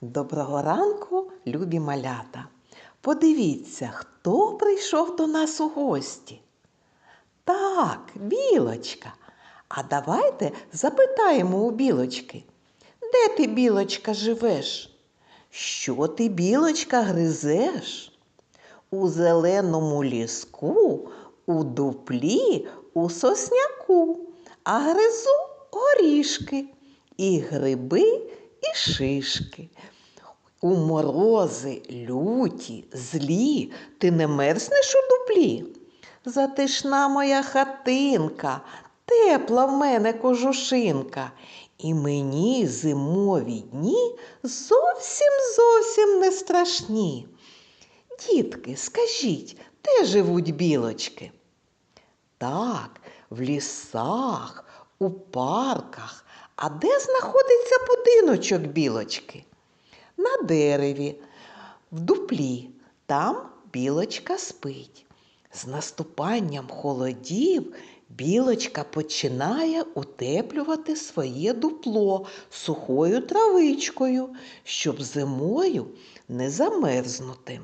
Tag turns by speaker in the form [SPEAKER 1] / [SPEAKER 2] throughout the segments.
[SPEAKER 1] Доброго ранку, любі малята. Подивіться, хто прийшов до нас у гості. Так, білочка. А давайте запитаємо у білочки. Де ти, білочка, живеш? Що ти, білочка, гризеш? У зеленому ліску, у дуплі, у сосняку, а гризу горішки, і гриби, і шишки. У морози люті, злі, ти не мерзнеш у дуплі. Затишна моя хатинка, тепла в мене кожушинка, і мені зимові дні зовсім зовсім не страшні. Дітки, скажіть, де живуть білочки? Так, в лісах, у парках. А де знаходиться будиночок білочки? На дереві, в дуплі. Там білочка спить. З наступанням холодів білочка починає утеплювати своє дупло сухою травичкою, щоб зимою не замерзнути.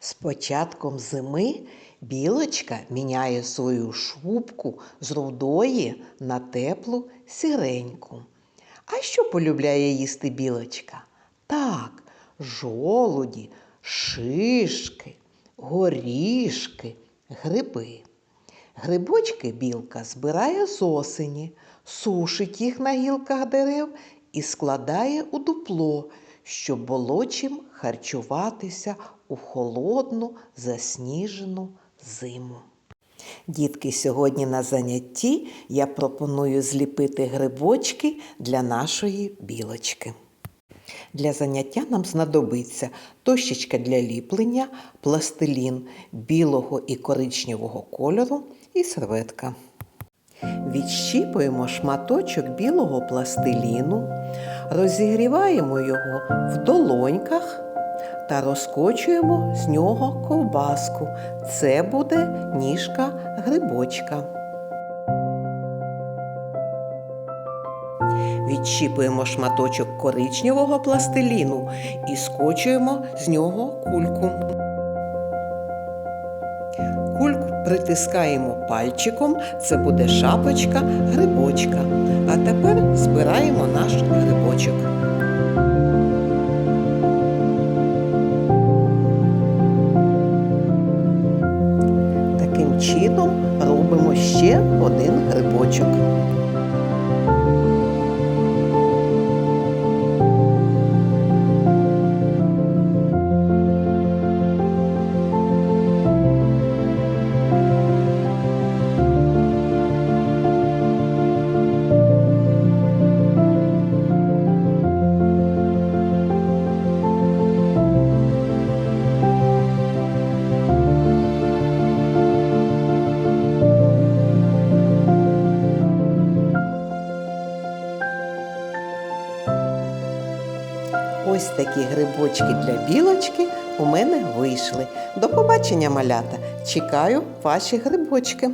[SPEAKER 1] З початком зими білочка міняє свою шубку з рудої на теплу сіреньку. А що полюбляє їсти білочка? Так, жолуді, шишки, горішки, гриби. Грибочки білка збирає з осені, сушить їх на гілках дерев і складає у дупло, щоб було чим харчуватися у холодну засніжену зиму. Дітки, сьогодні на занятті я пропоную зліпити грибочки для нашої білочки. Для заняття нам знадобиться дощечка для ліплення, пластилін білого і коричневого кольору і серветка. Відщіпуємо шматочок білого пластиліну, розігріваємо його в долоньках та розкочуємо з нього ковбаску. Це буде ніжка грибочка. Відщіпуємо шматочок коричневого пластиліну і скочуємо з нього кульку. Кульку притискаємо пальчиком, це буде шапочка грибочка. А тепер збираємо наш грибочок. Таким чином робимо ще один грибочок. Ось такі грибочки для білочки у мене вийшли. До побачення, малята! Чекаю ваші грибочки.